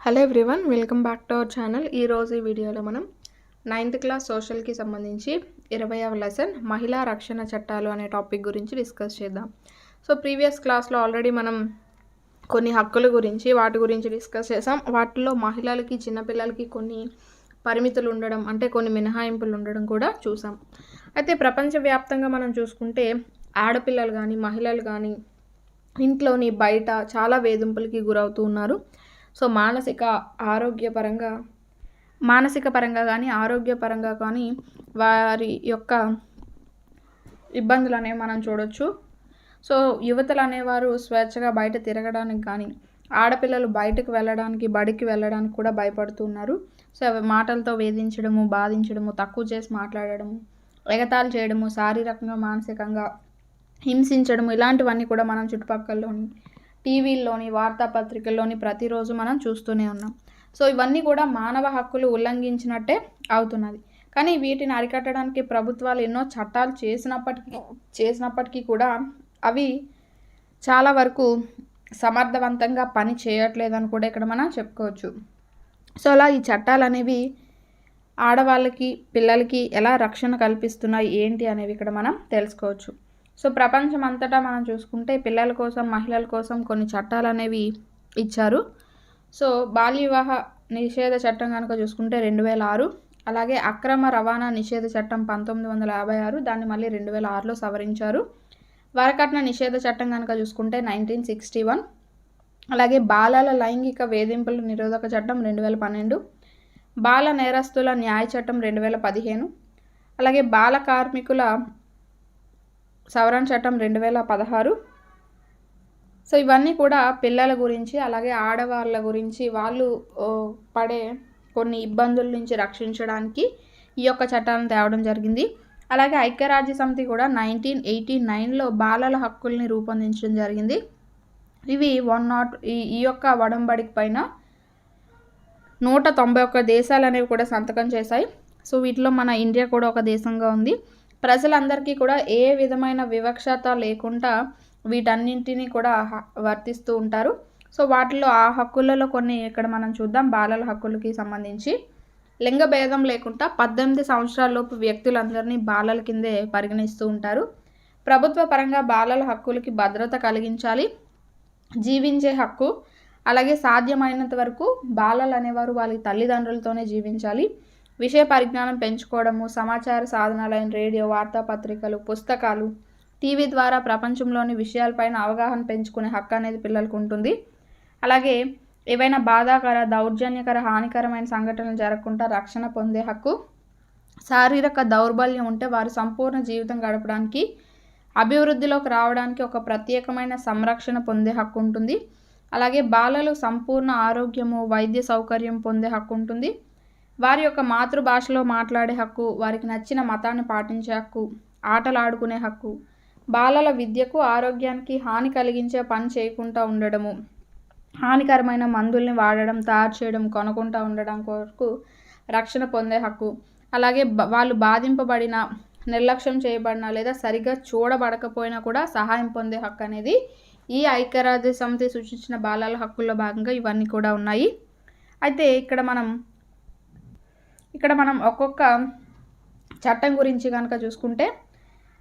Hello everyone welcome back to our channel ఈరోజు ఈ వీడియోలో మనం నైన్త్ క్లాస్ సోషల్కి సంబంధించి ఇరవైవ లెసన్ మహిళా రక్షణ చట్టాలు అనే టాపిక్ గురించి డిస్కస్ చేద్దాం. సో ప్రీవియస్ క్లాస్లో ఆల్రెడీ మనం కొన్ని హక్కుల గురించి వాటి గురించి డిస్కస్ చేసాం. వాటిలో మహిళలకి చిన్నపిల్లలకి కొన్ని పరిమితులు ఉండడం అంటే కొన్ని మినహాయింపులు ఉండడం కూడా చూసాం. అయితే ప్రపంచవ్యాప్తంగా మనం చూసుకుంటే ఆడపిల్లలు కానీ మహిళలు కానీ ఇంట్లోని బయట చాలా వేధింపులకి గురవుతూ ఉన్నారు. సో మానసిక ఆరోగ్యపరంగా మానసిక పరంగా కానీ ఆరోగ్యపరంగా కానీ వారి యొక్క ఇబ్బందులు అనేవి మనం చూడొచ్చు. సో యువతలు అనేవారు స్వేచ్ఛగా బయట తిరగడానికి కానీ ఆడపిల్లలు బయటకు వెళ్ళడానికి బడికి వెళ్ళడానికి కూడా భయపడుతున్నారు సో అవి మాటలతో వేధించడము బాధించడము తక్కువ చేసి మాట్లాడడము ఎగతాలు చేయడము శారీరకంగా మానసికంగా హింసించడము ఇలాంటివన్నీ కూడా మనం చుట్టుపక్కలలోని టీవీల్లోని వార్తాపత్రికల్లోని ప్రతిరోజు మనం చూస్తూనే ఉన్నాం. సో ఇవన్నీ కూడా మానవ హక్కులు ఉల్లంఘించినట్టే అవుతున్నది. కానీ వీటిని అరికట్టడానికి ప్రభుత్వాలు ఎన్నో చట్టాలు చేసినప్పటికీ చేసినప్పటికీ కూడా అవి చాలా వరకు సమర్థవంతంగా పని చేయట్లేదని కూడా ఇక్కడ మనం చెప్పుకోవచ్చు. సో అలా ఈ చట్టాలు అనేవి ఆడవాళ్ళకి పిల్లలకి ఎలా రక్షణ కల్పిస్తున్నాయి ఏంటి అనేవి ఇక్కడ మనం తెలుసుకోవచ్చు. సో ప్రపంచం అంతటా మనం చూసుకుంటే పిల్లల కోసం మహిళల కోసం కొన్ని చట్టాలు అనేవి ఇచ్చారు. సో బాల్య వివాహ నిషేధ చట్టం కనుక చూసుకుంటే రెండు వేల ఆరు అలాగే అక్రమ రవాణా నిషేధ చట్టం పంతొమ్మిది వందల యాభై ఆరు దాన్ని మళ్ళీ రెండు వేల ఆరులో సవరించారు. వరకట్న నిషేధ చట్టం కనుక చూసుకుంటే నైన్టీన్ సిక్స్టీ వన్ అలాగే బాలల లైంగిక వేధింపుల నిరోధక చట్టం రెండు వేల పన్నెండు బాల నేరస్తుల న్యాయ చట్టం రెండు వేల పదిహేను అలాగే బాల కార్మికుల సవరణ చట్టం రెండు వేల పదహారు. సో ఇవన్నీ కూడా పిల్లల గురించి అలాగే ఆడవాళ్ళ గురించి వాళ్ళు పడే కొన్ని ఇబ్బందుల నుంచి రక్షించడానికి ఈ యొక్క చట్టాలను తేవడం జరిగింది. అలాగే ఐక్యరాజ్య సమితి కూడా నైన్టీన్ ఎయిటీ నైన్లో బాలల హక్కుల్ని రూపొందించడం జరిగింది. ఇవి వన్ నాట్ ఈ ఈ యొక్క వడంబడికి పైన నూట తొంభై ఒక్క దేశాలు అనేవి కూడా సంతకం చేశాయి. సో వీటిలో మన ఇండియా కూడా ఒక దేశంగా ఉంది. ప్రజలందరికీ కూడా ఏ విధమైన వివక్షత లేకుండా వీటన్నింటినీ కూడా వర్తిస్తూ ఉంటారు. సో వాటిలో ఆ హక్కులలో కొన్ని ఇక్కడ మనం చూద్దాం. బాలల హక్కులకి సంబంధించి లింగ భేదం లేకుండా పద్దెనిమిది సంవత్సరాలలోపు వ్యక్తులందరినీ బాలల కిందే పరిగణిస్తూ ఉంటారు. ప్రభుత్వ పరంగా బాలల హక్కులకి భద్రత కలిగించాలి. జీవించే హక్కు అలాగే సాధ్యమైనంత వరకు బాలలు అనేవారు వాళ్ళ తల్లిదండ్రులతోనే జీవించాలి. విషయ పరిజ్ఞానం పెంచుకోవడము సమాచార సాధనాలైన రేడియో వార్తాపత్రికలు పుస్తకాలు టీవీ ద్వారా ప్రపంచంలోని విషయాలపైన అవగాహన పెంచుకునే హక్కు అనేది పిల్లలకు ఉంటుంది. అలాగే ఏవైనా బాధాకర దౌర్జన్యకర హానికరమైన సంఘటనలు జరగకుండా రక్షణ పొందే హక్కు శారీరక దౌర్బల్యం ఉంటే వారు సంపూర్ణ జీవితం గడపడానికి అభివృద్ధిలోకి రావడానికి ఒక ప్రత్యేకమైన సంరక్షణ పొందే హక్కు ఉంటుంది. అలాగే బాలలు సంపూర్ణ ఆరోగ్యము వైద్య సౌకర్యం పొందే హక్కు ఉంటుంది. వారి యొక్క మాతృభాషలో మాట్లాడే హక్కు వారికి నచ్చిన మతాన్ని పాటించే హక్కు ఆటలు ఆడుకునే హక్కు బాలల విద్యకు ఆరోగ్యానికి హాని కలిగించే పని చేయకుండా ఉండడము హానికరమైన మందుల్ని వాడడం తయారు చేయడం కొనకుండా ఉండడం కొరకు రక్షణ పొందే హక్కు. అలాగే వాళ్ళు బాధింపబడిన నిర్లక్ష్యం చేయబడిన లేదా సరిగ్గా చూడబడకపోయినా కూడా సహాయం పొందే హక్కు అనేది ఈ ఐక్యరాజ్య సమితి సూచించిన బాలల హక్కుల్లో భాగంగా ఇవన్నీ కూడా ఉన్నాయి. అయితే ఇక్కడ మనం ఇక్కడ మనం ఒక్కొక్క చట్టం గురించి కనుక చూసుకుంటే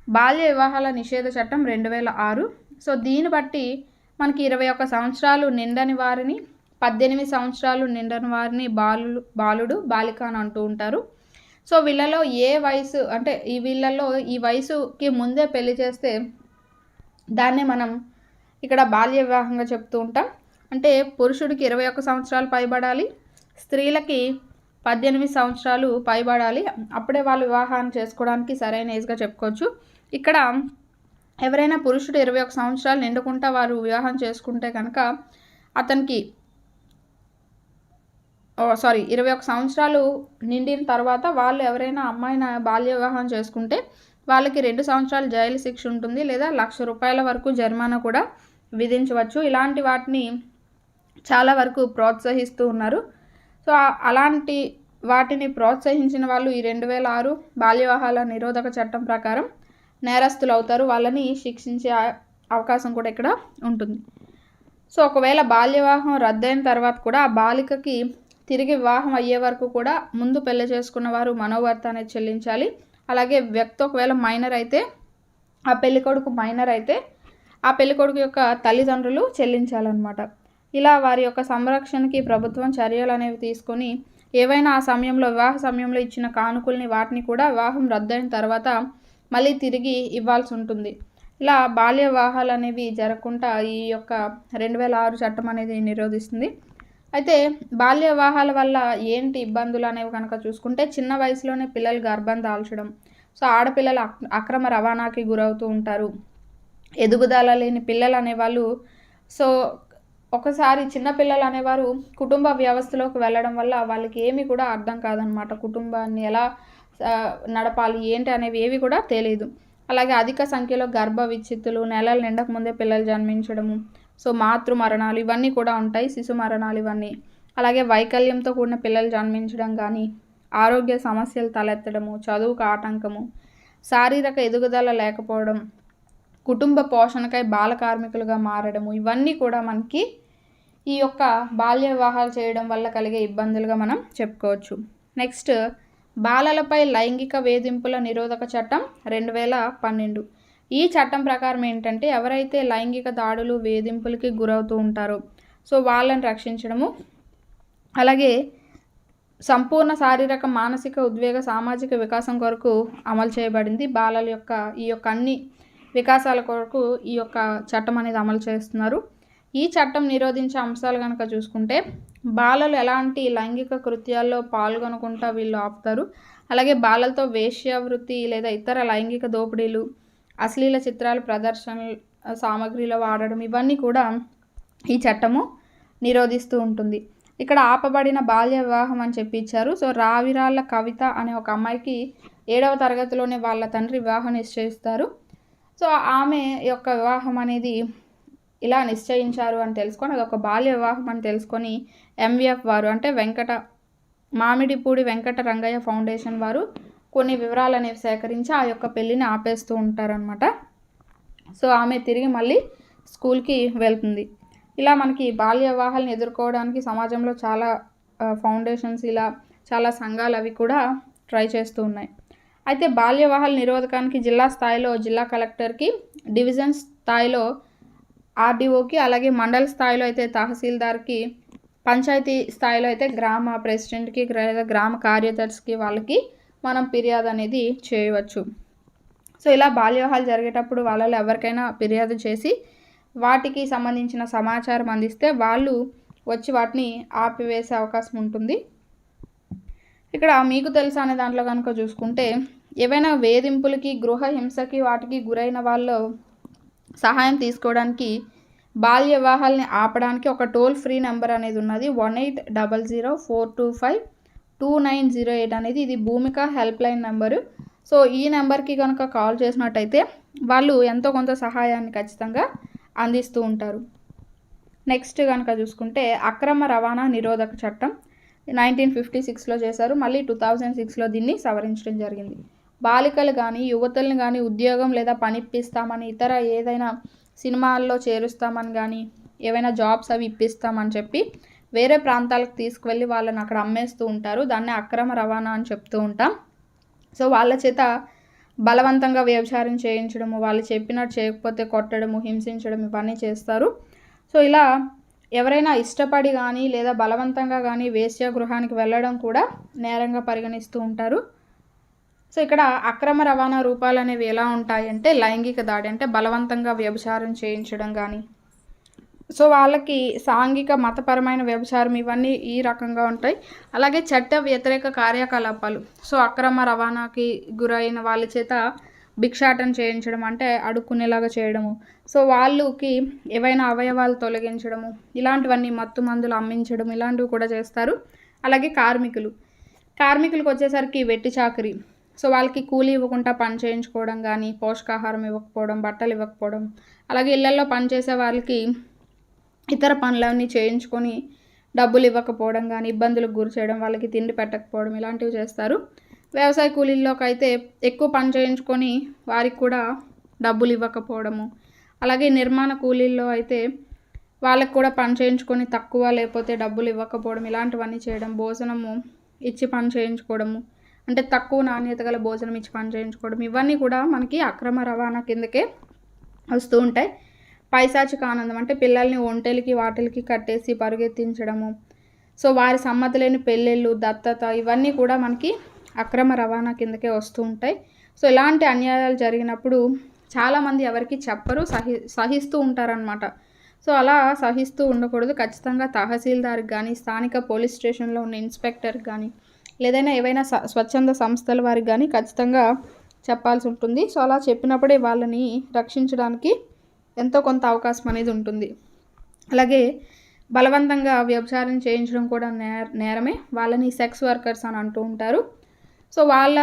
బాల్య వివాహాల నిషేధ చట్టం రెండు వేల ఆరు. సో దీన్ని బట్టి మనకి ఇరవై ఒక్క సంవత్సరాలు నిండని వారిని పద్దెనిమిది సంవత్సరాలు నిండని వారిని బాలు బాలుడు బాలిక అని అంటూ ఉంటారు. సో వీళ్ళలో ఏ వయసు అంటే ఈ వీళ్ళలో ఈ వయసుకి ముందే పెళ్ళి చేస్తే దాన్నే మనం ఇక్కడ బాల్య వివాహంగా చెప్తూ ఉంటాం. అంటే పురుషుడికి ఇరవై ఒక్క సంవత్సరాలు పైబడాలి స్త్రీలకి పద్దెనిమిది సంవత్సరాలు పైబడాలి. అప్పుడే వాళ్ళు వివాహాన్ని చేసుకోవడానికి సరైన ఏజ్గా చెప్పుకోవచ్చు. ఇక్కడ ఎవరైనా పురుషుడు ఇరవై ఒక సంవత్సరాలు నిండుకుంటా వారు వివాహం చేసుకుంటే కనుక అతనికి సారీ ఇరవై ఒక సంవత్సరాలు నిండిన తర్వాత వాళ్ళు ఎవరైనా అమ్మాయిని బాల్య వివాహం చేసుకుంటే వాళ్ళకి రెండు సంవత్సరాలు జైలు శిక్ష ఉంటుంది లేదా లక్ష రూపాయల వరకు జరిమానా కూడా విధించవచ్చు. ఇలాంటి వాటిని చాలా వరకు ప్రోత్సహిస్తూ ఉన్నారు. సో అలాంటి వాటిని ప్రోత్సహించిన వాళ్ళు ఈ రెండు వేల ఆరు బాల్యవాహాల నిరోధక చట్టం ప్రకారం నేరస్తులు అవుతారు వాళ్ళని శిక్షించే అవకాశం కూడా ఇక్కడ ఉంటుంది. సో ఒకవేళ బాల్యవాహం రద్దయిన తర్వాత కూడా ఆ బాలికకి తిరిగి వివాహం అయ్యే వరకు కూడా ముందు పెళ్ళి చేసుకున్న వారు మనోవర్త అనేది చెల్లించాలి. అలాగే వ్యక్తి ఒకవేళ మైనర్ అయితే ఆ పెళ్ళికొడుకు మైనర్ అయితే ఆ పెళ్ళికొడుకు యొక్క తల్లిదండ్రులు చెల్లించాలన్నమాట. ఇలా వారి యొక్క సంరక్షణకి ప్రభుత్వం చర్యలు అనేవి తీసుకొని ఏవైనా ఆ సమయంలో వివాహ సమయంలో ఇచ్చిన కానుకల్ని వాటిని కూడా వివాహం రద్దయిన తర్వాత మళ్ళీ తిరిగి ఇవ్వాల్సి ఉంటుంది. ఇలా బాల్య వివాహాలు అనేవి జరగకుండా ఈ యొక్క రెండు వేల ఆరు చట్టం అనేది నిరోధిస్తుంది. అయితే బాల్య వివాహాల వల్ల ఏంటి ఇబ్బందులు అనేవి కనుక చూసుకుంటే చిన్న వయసులోనే పిల్లలు గర్భం దాల్చడం సో ఆడపిల్లలు అక్రమ రవాణాకి గురవుతూ ఉంటారు. ఎదుగుదల లేని పిల్లలు అనేవాళ్ళు సో ఒకసారి చిన్నపిల్లలు అనేవారు కుటుంబ వ్యవస్థలోకి వెళ్ళడం వల్ల వాళ్ళకి ఏమి కూడా అర్థం కాదనమాట. కుటుంబాన్ని ఎలా నడపాలి ఏంటి అనేవి ఏవి కూడా తెలియదు అలాగే అధిక సంఖ్యలో గర్భ విచ్చిత్తులు నెలలు నిండక ముందే పిల్లలు జన్మించడము సో మాతృ మరణాలు ఇవన్నీ కూడా ఉంటాయి శిశు మరణాలు ఇవన్నీ. అలాగే వైకల్యంతో కూడిన పిల్లలు జన్మించడం కానీ ఆరోగ్య సమస్యలు తలెత్తడము చదువుకు ఆటంకము శారీరక ఎదుగుదల లేకపోవడం కుటుంబ పోషణకై బాల కార్మికులుగా మారడము ఇవన్నీ కూడా మనకి ఈ యొక్క బాల్య వివాహాలు చేయడం వల్ల కలిగే ఇబ్బందులుగా మనం చెప్పుకోవచ్చు. నెక్స్ట్ బాలలపై లైంగిక వేధింపుల నిరోధక చట్టం రెండు వేల పన్నెండు. ఈ చట్టం ప్రకారం ఏంటంటే ఎవరైతే లైంగిక దాడులు వేధింపులకి గురవుతూ ఉంటారో సో వాళ్ళని రక్షించడము అలాగే సంపూర్ణ శారీరక మానసిక ఉద్వేగ సామాజిక వికాసం కొరకు అమలు చేయబడింది బాలల యొక్క ఈ యొక్క అన్ని వికాసాల కొరకు ఈ యొక్క చట్టం అనేది అమలు చేస్తున్నారు. ఈ చట్టం నిరోధించే అంశాలు కనుక చూసుకుంటే బాలలు ఎలాంటి లైంగిక కృత్యాల్లో పాల్గొనకుండా వీళ్ళు ఆపుతారు. అలాగే బాలలతో వేశ్యావృత్తి లేదా ఇతర లైంగిక దోపిడీలు అశ్లీల చిత్రాలు ప్రదర్శన సామాగ్రిలో వాడడం ఇవన్నీ కూడా ఈ చట్టము నిరోధిస్తూ ఉంటుంది. ఇక్కడ ఆపబడిన బాల్య వివాహం అని చెప్పి ఇచ్చారు. సో రావిరాళ్ళ కవిత అనే ఒక అమ్మాయికి ఏడవ తరగతిలోనే వాళ్ళ తండ్రి వివాహం నిశ్చయిస్తారు. సో ఆమె యొక్క వివాహం అనేది ఇలా నిశ్చయించారు అని తెలుసుకొని అది ఒక బాల్య వివాహం అని తెలుసుకొని ఎంవిఎఫ్ వారు అంటే వెంకట మామిడిపూడి వెంకట రంగయ్య ఫౌండేషన్ వారు కొన్ని వివరాలు అనేవి సేకరించి ఆ యొక్క పెళ్ళిని ఆపేస్తూ ఉంటారనమాట సో ఆమె తిరిగి మళ్ళీ స్కూల్కి వెళ్తుంది. ఇలా మనకి బాల్య వివాహాలను ఎదుర్కోవడానికి సమాజంలో చాలా ఫౌండేషన్స్ ఇలా చాలా సంఘాలు అవి కూడా ట్రై చేస్తూ ఉన్నాయి. అయితే బాల్య వివాహాల నిరోధకానికి జిల్లా స్థాయిలో జిల్లా కలెక్టర్కి డివిజన్ స్థాయిలో ఆర్డీఓకి అలాగే మండల స్థాయిలో అయితే తహసీల్దార్కి పంచాయతీ స్థాయిలో అయితే గ్రామ ప్రెసిడెంట్కి లేదా గ్రామ కార్యదర్శికి వాళ్ళకి మనం ఫిర్యాదు అనేది చేయవచ్చు. సో ఇలా బాల్య వివాహాలు జరిగేటప్పుడు వాళ్ళలో ఎవరికైనా ఫిర్యాదు చేసి వాటికి సంబంధించిన సమాచారం అందిస్తే వాళ్ళు వచ్చి వాటిని ఆపివేసే అవకాశం ఉంటుంది. ఇక్కడ మీకు తెలుసా అనే దాంట్లో కనుక చూసుకుంటే ఏవైనా వేధింపులకి గృహ హింసకి వాటికి గురైన వాళ్ళు సహాయం తీసుకోవడానికి బాల్య వివాహాలని ఆపడానికి ఒక టోల్ ఫ్రీ నెంబర్ అనేది ఉన్నది. One eight double zero four two five two nine zero eight అనేది ఇది Bhumika help line number. So ఈ నెంబర్కి కనుక కాల్ చేసినట్టయితే వాళ్ళు ఎంతో కొంత సహాయాన్ని ఖచ్చితంగా అందిస్తూ ఉంటారు. నెక్స్ట్ కనుక చూసుకుంటే అక్రమ రవాణా నిరోధక చట్టం నైన్టీన్ ఫిఫ్టీ సిక్స్లో చేశారు. మళ్ళీ టూ థౌజండ్ సిక్స్లో దీన్ని సవరించడం జరిగింది. బాలికలు కానీ యువతలను కానీ ఉద్యోగం లేదా పనిప్పిస్తామని ఇతర ఏదైనా సినిమాల్లో చేరుస్తామని కానీ ఏవైనా జాబ్స్ అవి ఇప్పిస్తామని చెప్పి వేరే ప్రాంతాలకు తీసుకువెళ్ళి వాళ్ళని అక్కడ అమ్మేస్తూ ఉంటారు. దాన్ని అక్రమ రవాణా అని చెప్తూ ఉంటాం. సో వాళ్ళ చేత బలవంతంగా వ్యభిచారం చేయించడము వాళ్ళు చెప్పినట్టు చేయకపోతే కొట్టడము హింసించడం ఇవన్నీ చేస్తారు. సో ఇలా ఎవరైనా ఇష్టపడి కానీ లేదా బలవంతంగా కానీ వేశ్య గృహానికి వెళ్ళడం కూడా నేరంగా పరిగణిస్తూ ఉంటారు. సో ఇక్కడ అక్రమ రవాణా రూపాలు అనేవి ఎలా ఉంటాయంటే లైంగిక దాడి అంటే బలవంతంగా వ్యభిచారం చేయించడం కానీ సో వాళ్ళకి సాంఘిక మతపరమైన వ్యభిచారం ఇవన్నీ ఈ రకంగా ఉంటాయి. అలాగే చట్ట వ్యతిరేక కార్యకలాపాలు. సో అక్రమ రవాణాకి గురైన వాళ్ళ చేత భిక్షాటన చేయించడం అంటే అడుక్కునేలాగా చేయడము. సో వాళ్ళకి ఏవైనా అవయవాలు తొలగించడము ఇలాంటివన్నీ మత్తు మందులు అమ్మించడం ఇలాంటివి కూడా చేస్తారు. అలాగే కార్మికులు. కార్మికులకు వచ్చేసరికి వెట్టి చాకరీ. సో వాళ్ళకి కూలీ ఇవ్వకుండా పని చేయించుకోవడం కానీ పోషకాహారం ఇవ్వకపోవడం బట్టలు ఇవ్వకపోవడం అలాగే ఇళ్ళలో పనిచేసే వాళ్ళకి ఇతర పనులన్నీ చేయించుకొని డబ్బులు ఇవ్వకపోవడం కానీ ఇబ్బందులకు గురి చేయడం వాళ్ళకి తిండి పెట్టకపోవడం ఇలాంటివి చేస్తారు. వ్యవసాయ కూలీల్లోకి అయితే ఎక్కువ పని చేయించుకొని వారికి కూడా డబ్బులు ఇవ్వకపోవడము. అలాగే నిర్మాణ కూలీల్లో అయితే వాళ్ళకి కూడా పని చేయించుకొని తక్కువ లేకపోతే డబ్బులు ఇవ్వకపోవడం ఇలాంటివన్నీ చేయడం భోజనము ఇచ్చి పని చేయించుకోవడము అంటే తక్కువ నాణ్యత గల భోజనం ఇచ్చి పని చేయించుకోవడం ఇవన్నీ కూడా మనకి అక్రమ రవాణా కిందకే వస్తూ ఉంటాయి. పైశాచిక ఆనందం అంటే పిల్లల్ని ఒంటెలకి వాటిలకి కట్టేసి పరుగెత్తించడము. సో వారి సమ్మతి లేని పెళ్ళిళ్ళు దత్తత ఇవన్నీ కూడా మనకి అక్రమ రవాణా కిందకే వస్తూ ఉంటాయి. సో ఇలాంటి అన్యాయాలు జరిగినప్పుడు చాలామంది ఎవరికి చెప్పరు సహి సహిస్తూ ఉంటారనమాట సో అలా సహిస్తూ ఉండకూడదు. ఖచ్చితంగా తహసీల్దార్కి కానీ స్థానిక పోలీస్ స్టేషన్లో ఉన్న ఇన్స్పెక్టర్కి కానీ లేదైనా ఏవైనా స్వచ్ఛంద సంస్థల వారికి కానీ ఖచ్చితంగా చెప్పాల్సి ఉంటుంది. సో అలా చెప్పినప్పుడే వాళ్ళని రక్షించడానికి ఎంతో కొంత అవకాశం అనేది ఉంటుంది. అలాగే బలవంతంగా వ్యభిచారం చేయించడం కూడా నేర నేరమే. వాళ్ళని సెక్స్ వర్కర్స్ అని అంటూ ఉంటారు. సో వాళ్ళ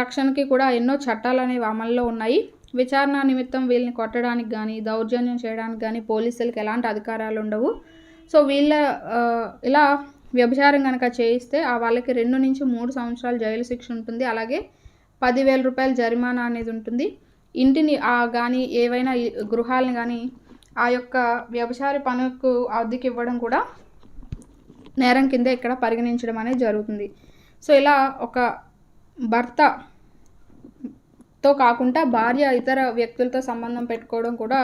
రక్షణకి కూడా ఎన్నో చట్టాలు అనేవి అమల్లో ఉన్నాయి. విచారణ నిమిత్తం వీళ్ళని కొట్టడానికి కానీ దౌర్జన్యం చేయడానికి కానీ పోలీసులకు ఎలాంటి అధికారాలు ఉండవు. సో వీళ్ళ ఇలా వ్యభిచారం కనుక చేయిస్తే ఆ వాళ్ళకి రెండు నుంచి మూడు సంవత్సరాలు జైలు శిక్ష ఉంటుంది. అలాగే పదివేల రూపాయల జరిమానా అనేది ఉంటుంది. ఇంటిని కానీ ఏవైనా గృహాలను కానీ ఆ యొక్క వ్యభిచారి పనులకు అద్దెకి ఇవ్వడం కూడా నేరం కింద ఇక్కడ పరిగణించడం అనేది జరుగుతుంది. సో ఇలా ఒక భర్త తో కాకుండా భార్య ఇతర వ్యక్తులతో సంబంధం పెట్టుకోవడం కూడా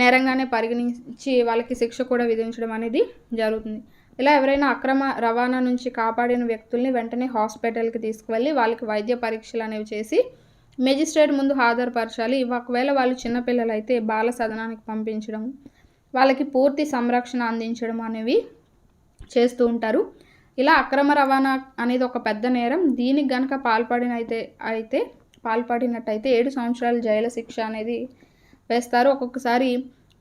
నేరంగానే పరిగణించి వాళ్ళకి శిక్ష కూడా విధించడం అనేది జరుగుతుంది. ఇలా ఎవరైనా అక్రమ రవాణా నుంచి కాపాడిన వ్యక్తుల్ని వెంటనే హాస్పిటల్కి తీసుకువెళ్ళి వాళ్ళకి వైద్య పరీక్షలు అనేవి చేసి మెజిస్ట్రేట్ ముందు హాజరుపరచాలి. ఒకవేళ వాళ్ళు చిన్నపిల్లలు అయితే బాల సదనానికి పంపించడం వాళ్ళకి పూర్తి సంరక్షణ అందించడం అనేవి చేస్తూ ఉంటారు. ఇలా అక్రమ రవాణా అనేది ఒక పెద్ద నేరం. దీనికి గనక పాల్పడిన అయితే అయితే పాల్పడినట్టయితే ఏడు సంవత్సరాల జైలు శిక్ష అనేది వేస్తారు. ఒక్కొక్కసారి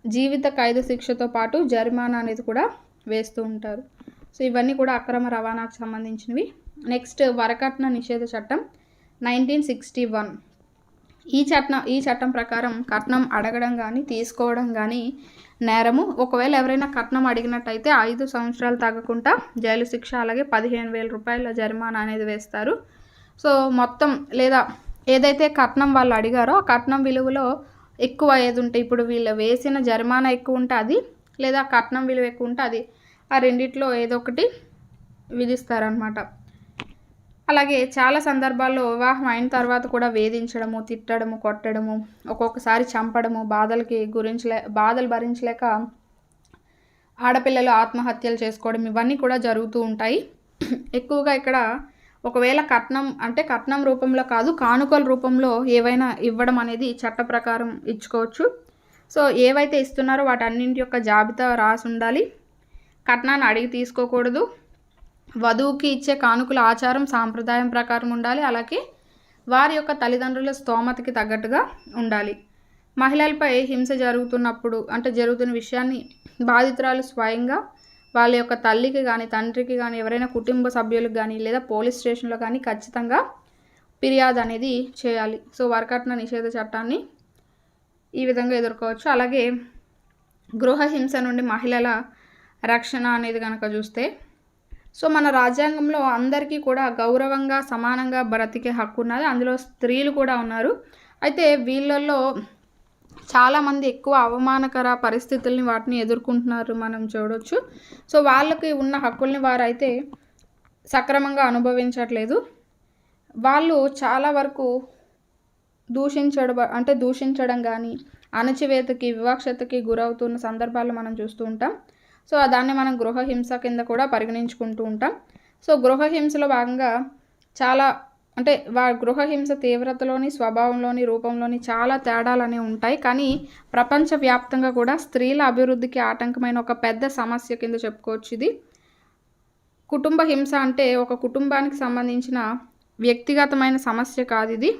జీవిత ఖైదు శిక్షతో పాటు జరిమానా అనేది కూడా వేస్తూ ఉంటారు. సో ఇవన్నీ కూడా అక్రమ రవాణాకు సంబంధించినవి. నెక్స్ట్ వరకట్న నిషేధ చట్టం నైన్టీన్ సిక్స్టీ వన్. ఈ చట్టం ఈ చట్టం ప్రకారం కట్నం అడగడం కానీ తీసుకోవడం కానీ నేరము. ఒకవేళ ఎవరైనా కట్నం అడిగినట్టయితే ఐదు సంవత్సరాలు తగ్గకుండా జైలు శిక్ష అలాగే పదిహేను వేల రూపాయల జరిమానా అనేది వేస్తారు. సో మొత్తం లేదా ఏదైతే కట్నం వాళ్ళు అడిగారో ఆ కట్నం విలువలో ఎక్కువ ఏది ఉంటే ఇప్పుడు వీళ్ళు వేసిన జరిమానా ఎక్కువ ఉంటే అది లేదా కట్నం విలువ ఎక్కువ ఉంటే అది ఆ రెండిట్లో ఏదో ఒకటి విధిస్తారనమాట అలాగే చాలా సందర్భాల్లో వివాహం అయిన తర్వాత కూడా వేధించడము తిట్టడము కొట్టడము ఒక్కొక్కసారి చంపడము బాధలకి గురించలే బాధలు భరించలేక ఆడపిల్లలు ఆత్మహత్యలు చేసుకోవడం ఇవన్నీ కూడా జరుగుతూ ఉంటాయి. ఎక్కువగా ఇక్కడ ఒకవేళ కట్నం అంటే కట్నం రూపంలో కాదు కానుకల రూపంలో ఏవైనా ఇవ్వడం అనేది చట్ట ప్రకారం ఇచ్చుకోవచ్చు. సో ఏవైతే ఇస్తున్నారో వాటన్నింటి యొక్క జాబితా రాసి ఉండాలి. కట్నాన్ని అడిగి తీసుకోకూడదు. వధువుకి ఇచ్చే కానుకల ఆచారం సాంప్రదాయం ప్రకారం ఉండాలి. అలాగే వారి యొక్క తల్లిదండ్రుల స్తోమతకి తగ్గట్టుగా ఉండాలి. మహిళలపై హింస జరుగుతున్నప్పుడు అంటే జరుగుతున్న విషయాన్ని బాధితురాలు స్వయంగా వాళ్ళ యొక్క తల్లికి కానీ తండ్రికి కానీ ఎవరైనా కుటుంబ సభ్యులకు కానీ లేదా పోలీస్ స్టేషన్లో కానీ ఖచ్చితంగా ఫిర్యాదు అనేది చేయాలి. సో వరకట్న నిషేధ చట్టాన్ని ఈ విధంగా ఎదుర్కోవచ్చు. అలాగే గృహహింస నుండి మహిళల రక్షణ అనేది కనుక చూస్తే సో మన రాజ్యాంగంలో అందరికీ కూడా గౌరవంగా సమానంగా బ్రతికే హక్కు ఉన్నది. అందులో స్త్రీలు కూడా ఉన్నారు. అయితే వీళ్ళల్లో చాలామంది ఎక్కువ అవమానకర పరిస్థితుల్ని వాటిని ఎదుర్కొంటున్నారు మనం చూడవచ్చు సో వాళ్ళకి ఉన్న హక్కుల్ని వారైతే సక్రమంగా అనుభవించట్లేదు. వాళ్ళు చాలా వరకు దూషించడం అంటే దూషించడం కానీ అణచివేతకి వివక్షతకి గురవుతున్న సందర్భాలు మనం చూస్తూ ఉంటాం. సో దాన్ని మనం గృహహింస కింద కూడా పరిగణించుకుంటూ ఉంటాం. సో గృహహింసలో భాగంగా చాలా అంటే వా గృహహింస తీవ్రతలోని స్వభావంలోని రూపంలోని చాలా తేడాలు ఉంటాయి. కానీ ప్రపంచవ్యాప్తంగా కూడా స్త్రీల అభివృద్ధికి ఆటంకమైన ఒక పెద్ద సమస్య కింద చెప్పుకోవచ్చు ఇది. కుటుంబ హింస అంటే ఒక కుటుంబానికి సంబంధించిన వ్యక్తిగతమైన సమస్య కాదు ఇది.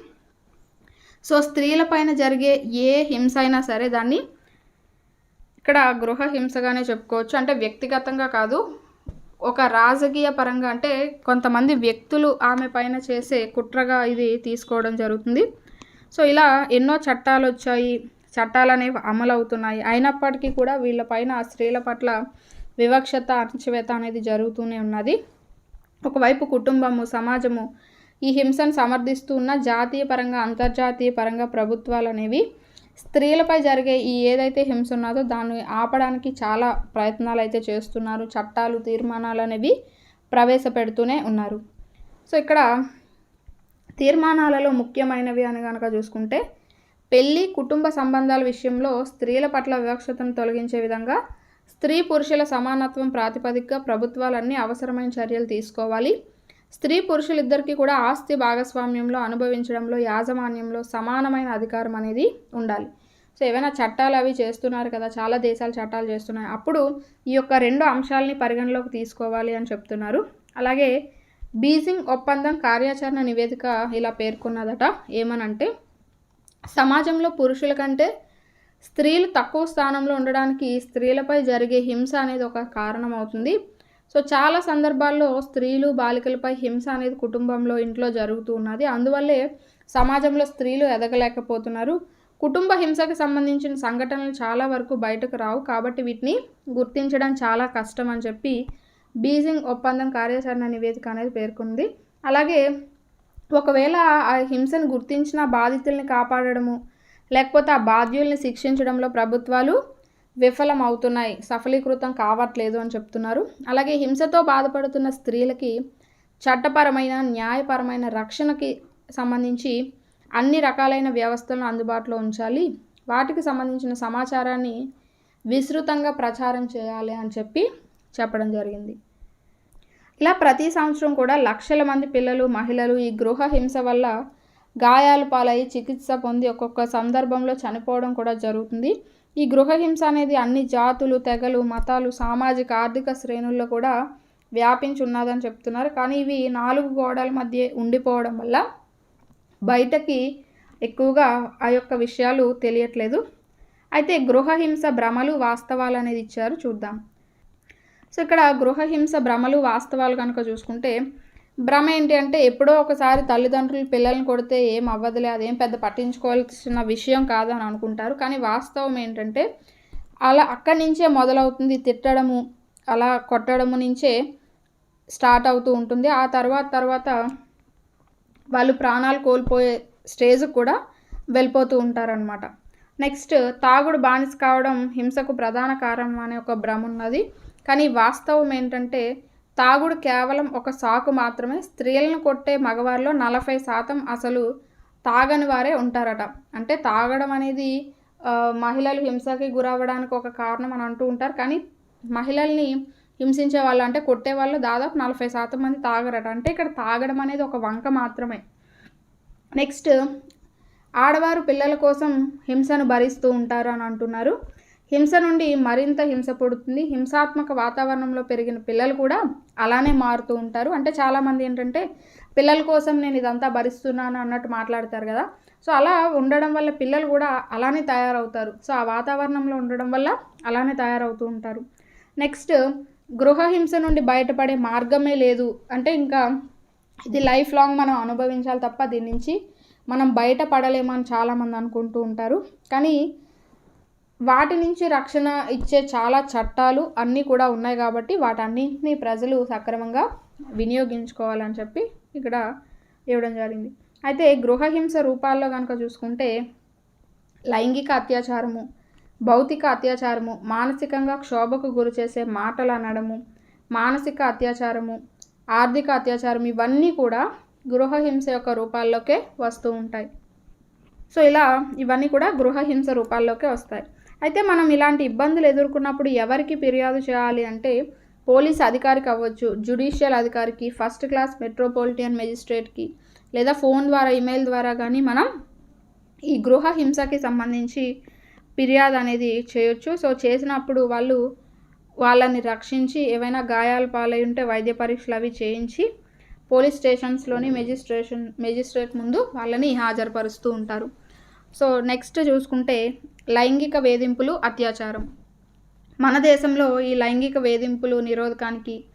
సో స్త్రీలపైన జరిగే ఏ హింస అయినా సరే దాన్ని ఇక్కడ గృహ హింసగానే చెప్పుకోవచ్చు. అంటే వ్యక్తిగతంగా కాదు ఒక రాజకీయ పరంగా అంటే కొంతమంది వ్యక్తులు ఆమె పైన చేసే కుట్రగా ఇది తీసుకోవడం జరుగుతుంది. సో ఇలా ఎన్నో చట్టాలు వచ్చాయి చట్టాలు అనేవి అమలు అవుతున్నాయి అయినప్పటికీ కూడా వీళ్ళపైన స్త్రీల పట్ల వివక్షత అణచివేత అనేది జరుగుతూనే ఉన్నది. ఒకవైపు కుటుంబము సమాజము ఈ హింసను సమర్థిస్తూ ఉన్న జాతీయ పరంగా అంతర్జాతీయ పరంగా ప్రభుత్వాలు అనేవి స్త్రీలపై జరిగే ఈ ఏదైతే హింస ఉన్నదో దాన్ని ఆపడానికి చాలా ప్రయత్నాలు అయితే చేస్తున్నారు. చట్టాలు తీర్మానాలు అనేవి ప్రవేశపెడుతూనే ఉన్నారు. సో ఇక్కడ తీర్మానాలలో ముఖ్యమైనవి అని కనుక చూసుకుంటే పెళ్ళి కుటుంబ సంబంధాల విషయంలో స్త్రీల పట్ల వివక్షతను తొలగించే విధంగా స్త్రీ పురుషుల సమానత్వం ప్రాతిపదికగా ప్రభుత్వాలన్నీ అవసరమైన చర్యలు తీసుకోవాలి. స్త్రీ పురుషులిద్దరికీ కూడా ఆస్తి భాగస్వామ్యంలో అనుభవించడంలో యాజమాన్యంలో సమానమైన అధికారం అనేది ఉండాలి. సో ఏవైనా చట్టాలు అవి చేస్తున్నారు కదా చాలా దేశాలు చట్టాలు చేస్తున్నాయి. అప్పుడు ఈ యొక్క రెండు అంశాలని పరిగణలోకి తీసుకోవాలి అని చెప్తున్నారు. అలాగే బీజింగ్ ఒప్పందం కార్యాచరణ నివేదిక ఇలా పేర్కొన్నదట. ఏమనంటే సమాజంలో పురుషుల కంటే స్త్రీలు తక్కువ స్థానంలో ఉండడానికి స్త్రీలపై జరిగే హింస అనేది ఒక కారణం అవుతుంది సో చాలా సందర్భాల్లో స్త్రీలు బాలికలపై హింస అనేది కుటుంబంలో ఇంట్లో జరుగుతూ ఉన్నది. అందువల్లే సమాజంలో స్త్రీలు ఎదగలేకపోతున్నారు. కుటుంబ హింసకు సంబంధించిన సంఘటనలు చాలా వరకు బయటకు రావు. కాబట్టి వీటిని గుర్తించడం చాలా కష్టం అని చెప్పి బీజింగ్ ఒప్పందం కార్యాచరణ నివేదిక అనేది పేర్కొంది. అలాగే ఒకవేళ ఆ హింసను గుర్తించిన బాధితుల్ని కాపాడడము లేకపోతే ఆ బాధ్యుల్ని శిక్షించడంలో ప్రభుత్వాలు విఫలం అవుతున్నాయి సఫలీకృతం కావట్లేదు అని చెప్తున్నారు. అలాగే హింసతో బాధపడుతున్న స్త్రీలకి చట్టపరమైన న్యాయపరమైన రక్షణకి సంబంధించి అన్ని రకాలైన వ్యవస్థలను అందుబాటులో ఉంచాలి. వాటికి సంబంధించిన సమాచారాన్ని విస్తృతంగా ప్రచారం చేయాలి అని చెప్పి చెప్పడం జరిగింది. ఇలా ప్రతి సంవత్సరం కూడా లక్షల మంది పిల్లలు మహిళలు ఈ గృహ హింస వల్ల గాయాలు పాలయ్యి చికిత్స పొంది ఒక్కొక్క సందర్భంలో చనిపోవడం కూడా జరుగుతుంది. ఈ గృహహింస అనేది అన్ని జాతులు తెగలు మతాలు సామాజిక ఆర్థిక శ్రేణుల్లో కూడా వ్యాపించి ఉన్నదని చెప్తున్నారు. కానీ ఇవి నాలుగు గోడల మధ్య ఉండిపోవడం వల్ల బయటకి ఎక్కువగా ఆ యొక్క విషయాలు తెలియట్లేదు. అయితే గృహహింస భ్రమలు వాస్తవాలు అనేది ఇచ్చారు. చూద్దాం. సో ఇక్కడ గృహహింస భ్రమలు వాస్తవాలు కనుక చూసుకుంటే భ్రమ ఏంటి అంటే ఎప్పుడో ఒకసారి తల్లిదండ్రులు పిల్లల్ని కొడితే ఏం అవ్వదులే అదేం పెద్ద పట్టించుకోవాల్సిన విషయం కాదని అనుకుంటారు. కానీ వాస్తవం ఏంటంటే అలా అక్కడి నుంచే మొదలవుతుంది తిట్టడము అలా కొట్టడము నుంచే స్టార్ట్ అవుతూ ఉంటుంది. ఆ తర్వాత తర్వాత వాళ్ళు ప్రాణాలు కోల్పోయే స్టేజ్కి కూడా వెళ్ళిపోతూ ఉంటారనమాట నెక్స్ట్ తాగుడు బానిస కావడం హింసకు ప్రధాన కారణం అనే ఒక భ్రమ ఉన్నది. కానీ వాస్తవం ఏంటంటే తాగుడు కేవలం ఒక సాకు మాత్రమే. స్త్రీలను కొట్టే మగవారిలో నలభై శాతం అసలు తాగని వారే ఉంటారట. అంటే తాగడం అనేది మహిళలు హింసకి గురవ్వడానికి ఒక కారణం అని అంటూ ఉంటారు. కానీ మహిళల్ని హింసించే వాళ్ళు అంటే కొట్టే వాళ్ళు దాదాపు నలభై శాతం మంది తాగరట. అంటే ఇక్కడ తాగడం అనేది ఒక వంక మాత్రమే. నెక్స్ట్ ఆడవారు పిల్లల కోసం హింసను భరిస్తూ ఉంటారు అని అంటున్నారు. హింస నుండి మరింత హింస పుడుతుంది. హింసాత్మక వాతావరణంలో పెరిగిన పిల్లలు కూడా అలానే మారుతూ ఉంటారు. అంటే చాలామంది ఏంటంటే పిల్లల కోసం నేను ఇదంతా భరిస్తున్నాను అన్నట్టు మాట్లాడతారు కదా. సో అలా ఉండడం వల్ల పిల్లలు కూడా అలానే తయారవుతారు. సో ఆ వాతావరణంలో ఉండడం వల్ల అలానే తయారవుతూ ఉంటారు. నెక్స్ట్ గృహహింస నుండి బయటపడే మార్గమే లేదు. అంటే ఇంకా ఇది లైఫ్ లాంగ్ మనం అనుభవించాలి తప్ప దీని నుంచి మనం బయటపడలేమని చాలామంది అనుకుంటూ ఉంటారు. కానీ వాటి నుంచి రక్షణ ఇచ్చే చాలా చట్టాలు అన్నీ కూడా ఉన్నాయి కాబట్టి వాటన్నింటినీ ప్రజలు సక్రమంగా వినియోగించుకోవాలని చెప్పి ఇక్కడ ఇవ్వడం జరిగింది. అయితే గృహహింస రూపాల్లో కనుక చూసుకుంటే లైంగిక అత్యాచారము భౌతిక అత్యాచారము మానసికంగా క్షోభకు గురి చేసే మాటలు అనడము మానసిక అత్యాచారము ఆర్థిక అత్యాచారం ఇవన్నీ కూడా గృహహింస యొక్క రూపాల్లోకే వస్తూ ఉంటాయి. సో ఇలా ఇవన్నీ కూడా గృహహింస రూపాల్లోకే వస్తాయి. అయితే మనం ఇలాంటి ఇబ్బందులు ఎదుర్కొన్నప్పుడు ఎవరికి ఫిర్యాదు చేయాలి అంటే పోలీస్ అధికారికి అవ్వచ్చు జ్యుడిషియల్ అధికారికి ఫస్ట్ క్లాస్ మెట్రోపాలిటన్ మెజిస్ట్రేట్కి లేదా ఫోన్ ద్వారా ఇమెయిల్ ద్వారా కానీ మనం ఈ గృహ హింసకి సంబంధించి ఫిర్యాదు అనేది చేయొచ్చు. సో చేసినప్పుడు వాళ్ళు వాళ్ళని రక్షించి ఏవైనా గాయాలు పాలై ఉంటే వైద్య పరీక్షలు అవి చేయించి పోలీస్ స్టేషన్స్లోని మెజిస్ట్రేషన్ మెజిస్ట్రేట్ ముందు వాళ్ళని హాజరుపరుస్తూ ఉంటారు. సో నెక్స్ట్ చూసుకుంటే లైంగిక వేధింపులు అత్యాచారం. మన దేశంలో ఈ లైంగిక వేధింపులు నిరోధకానికి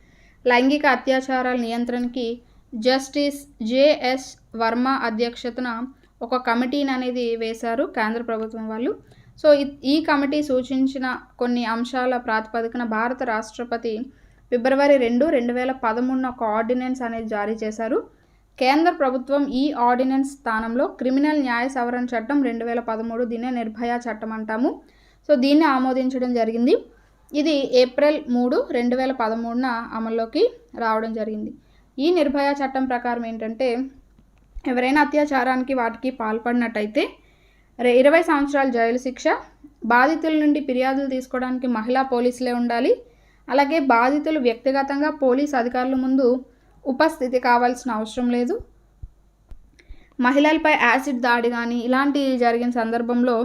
లైంగిక అత్యాచారాల నియంత్రణకి జస్టిస్ జేఎస్ వర్మ అధ్యక్షతన ఒక కమిటీని అనేది వేశారు కేంద్ర ప్రభుత్వం వాళ్ళు. సో ఈ కమిటీ సూచించిన కొన్ని అంశాల ప్రాతిపదికన భారత రాష్ట్రపతి ఫిబ్రవరి రెండు రెండు వేల పదమూడున ఒక ఆర్డినెన్స్ అనేది జారీ చేశారు. కేంద్ర ప్రభుత్వం ఈ ఆర్డినెన్స్ స్థానంలో క్రిమినల్ న్యాయ సవరణ చట్టం రెండు వేల పదమూడు దీన్నే నిర్భయ చట్టం అంటాము. సో దీన్ని ఆమోదించడం జరిగింది. ఇది ఏప్రిల్ మూడు రెండు వేల పదమూడున అమల్లోకి రావడం జరిగింది. ఈ నిర్భయ చట్టం ప్రకారం ఏంటంటే ఎవరైనా అత్యాచారానికి వాటికి పాల్పడినట్టయితే ఇరవై సంవత్సరాల జైలు శిక్ష బాధితుల నుండి ఫిర్యాదులు తీసుకోవడానికి మహిళా పోలీసులే ఉండాలి. అలాగే బాధితులు వ్యక్తిగతంగా పోలీస్ అధికారుల ముందు ఉపస్థితి కావాల్సిన అవసరం లేదు. మహిళలపై యాసిడ్ దాడి కానీ ఇలాంటి జరిగిన సందర్భంలో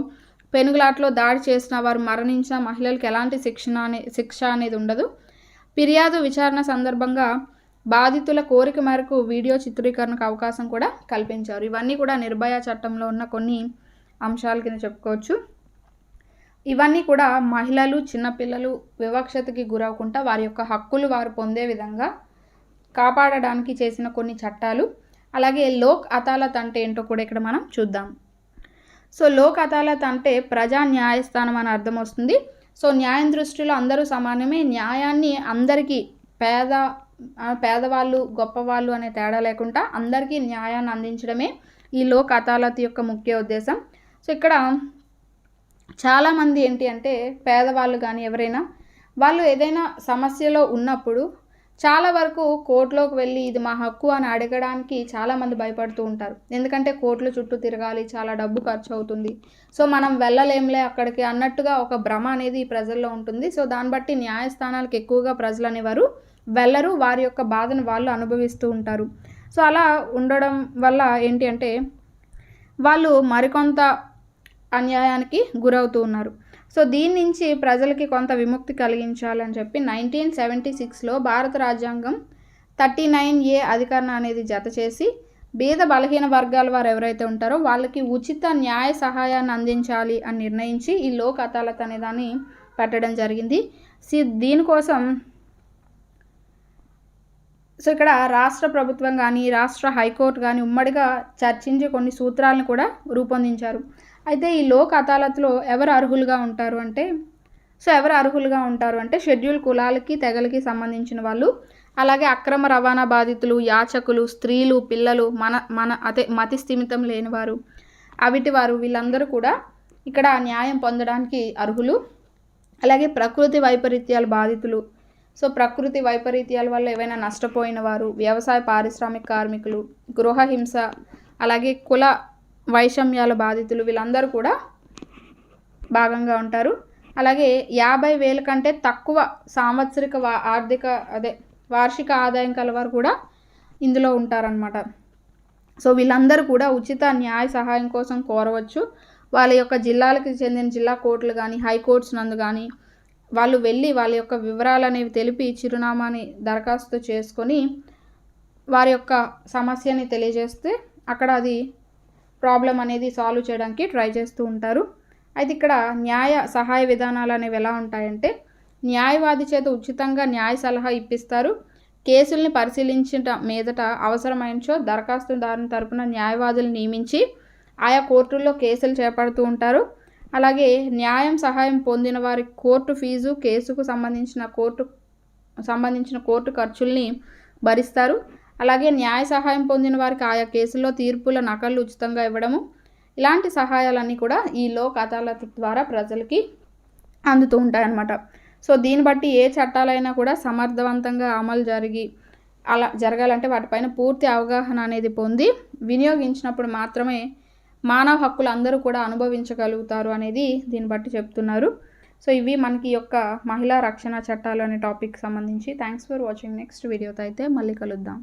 పెనుగులాట్లో దాడి చేసిన వారు మరణించిన మహిళలకు ఎలాంటి శిక్షణ అనే శిక్ష అనేది ఉండదు. ఫిర్యాదు విచారణ సందర్భంగా బాధితుల కోరిక మేరకు వీడియో చిత్రీకరణకు అవకాశం కూడా కల్పించారు. ఇవన్నీ కూడా నిర్భయ చట్టంలో ఉన్న కొన్ని అంశాల కింద చెప్పుకోవచ్చు. ఇవన్నీ కూడా మహిళలు చిన్నపిల్లలు వివక్షతకి గురవకుండా వారి యొక్క హక్కులు వారు పొందే విధంగా కాపాడడానికి చేసిన కొన్ని చట్టాలు అలాగే లోక్ అదాలత్ అంటే ఏంటో కూడా ఇక్కడ మనం చూద్దాం. సో లోక్ అదాలత్ అంటే ప్రజా న్యాయస్థానం అని అర్థం వస్తుంది. సో న్యాయం దృష్టిలో అందరూ సమానమే. న్యాయాన్ని అందరికీ పేద పేదవాళ్ళు గొప్పవాళ్ళు అనే తేడా లేకుండా అందరికీ న్యాయాన్ని అందించడమే ఈ లోక్ అదాలత్ యొక్క ముఖ్య ఉద్దేశం. సో ఇక్కడ చాలామంది ఏంటి అంటే పేదవాళ్ళు కానీ ఎవరైనా వాళ్ళు ఏదైనా సమస్యలో ఉన్నప్పుడు చాలా వరకు కోర్టులోకి వెళ్ళి ఇది మా హక్కు అని అడగడానికి చాలామంది భయపడుతూ ఉంటారు. ఎందుకంటే కోర్టుల చుట్టూ తిరగాలి చాలా డబ్బు ఖర్చు అవుతుంది. సో మనం వెళ్ళలేంలే అక్కడికి అన్నట్టుగా ఒక భ్రమ అనేది ప్రజల్లో ఉంటుంది. సో దాన్ని బట్టి న్యాయస్థానాలకు ఎక్కువగా ప్రజలు అనేవారు వెళ్ళరు వారి యొక్క బాధను వాళ్ళు అనుభవిస్తూ ఉంటారు. సో అలా ఉండడం వల్ల ఏంటి అంటే వాళ్ళు మరికొంత అన్యాయానికి గురవుతూ ఉన్నారు. సో దీని నుంచి ప్రజలకి కొంత విముక్తి కలిగించాలని చెప్పి నైన్టీన్ సెవెంటీ సిక్స్లో భారత రాజ్యాంగం థర్టీ నైన్ ఏ అధికరణ అనేది జత చేసి బీద బలహీన వర్గాల వారు ఎవరైతే ఉంటారో వాళ్ళకి ఉచిత న్యాయ సహాయాన్ని అందించాలి అని నిర్ణయించి ఈ లోక్ అదాలత్ అనే దాన్ని పెట్టడం జరిగింది. సి దీనికోసం సో ఇక్కడ రాష్ట్ర ప్రభుత్వం కానీ రాష్ట్ర హైకోర్టు కానీ ఉమ్మడిగా చర్చించి కొన్ని సూత్రాలను కూడా రూపొందించారు. అయితే ఈ లోక్ అదాలత్లో ఎవరు అర్హులుగా ఉంటారు అంటే సో ఎవరు అర్హులుగా ఉంటారు అంటే షెడ్యూల్ కులాలకి తెగలకి సంబంధించిన వాళ్ళు. అలాగే అక్రమ రవాణా బాధితులు యాచకులు స్త్రీలు పిల్లలు మన మన అదే మతి స్థిమితం లేనివారు అవిటి వారు వీళ్ళందరూ కూడా ఇక్కడ న్యాయం పొందడానికి అర్హులు. అలాగే ప్రకృతి వైపరీత్యాల బాధితులు. సో ప్రకృతి వైపరీత్యాల వల్ల ఏవైనా నష్టపోయిన వారు వ్యవసాయ పారిశ్రామిక కార్మికులు గృహహింస అలాగే కుల వైషమ్యాల బాధితులు వీళ్ళందరూ కూడా భాగంగా ఉంటారు. అలాగే యాభై వేల కంటే తక్కువ సాంవత్సరిక వా ఆర్థిక అదే వార్షిక ఆదాయం కలవారు కూడా ఇందులో ఉంటారనమాట సో వీళ్ళందరూ కూడా ఉచిత న్యాయ సహాయం కోసం కోరవచ్చు. వాళ్ళ యొక్క జిల్లాలకు చెందిన జిల్లా కోర్టులు కానీ హైకోర్ట్స్ నందు కానీ వాళ్ళు వెళ్ళి వాళ్ళ యొక్క వివరాలు అనేవి తెలిపి చిరునామాని దరఖాస్తు చేసుకొని వారి యొక్క సమస్యని తెలియజేస్తే అక్కడ అది ప్రాబ్లం అనేది సాల్వ్ చేయడానికి ట్రై చేస్తూ ఉంటారు. అయితే ఇక్కడ న్యాయ సహాయ విధానాలు అనేవి ఎలా ఉంటాయంటే న్యాయవాది చేత ఉచితంగా న్యాయ సలహా ఇప్పిస్తారు. కేసుల్ని పరిశీలించిన మీదట అవసరమైనచో దరఖాస్తుదారుని తరపున న్యాయవాదులు నియమించి ఆయా కోర్టుల్లో కేసులు చేపడుతూ ఉంటారు. అలాగే న్యాయం సహాయం పొందిన వారి కోర్టు ఫీజు కేసుకు సంబంధించిన కోర్టు సంబంధించిన కోర్టు ఖర్చుల్ని భరిస్తారు. అలాగే న్యాయ సహాయం పొందిన వారికి ఆయా కేసుల్లో తీర్పుల నకళ్ళు ఉచితంగా ఇవ్వడము. ఇలాంటి సహాయాలన్నీ కూడా ఈ లోక్ అదాలత్ ద్వారా ప్రజలకి అందుతూ ఉంటాయన్నమాట. సో దీన్ని బట్టి ఏ చట్టాలైనా కూడా సమర్థవంతంగా అమలు జరిగి అలా జరగాలంటే వాటిపైన పూర్తి అవగాహన అనేది పొంది వినియోగించినప్పుడు మాత్రమే మానవ హక్కులు అందరూ కూడా అనుభవించగలుగుతారు అనేది దీన్ని బట్టి చెప్తున్నారు. సో ఇవి మనకి యొక్క మహిళా రక్షణ చట్టాలు అనే టాపిక్ సంబంధించి. Thanks for watching. నెక్స్ట్ వీడియోతో అయితే మళ్ళీ కలుద్దాం.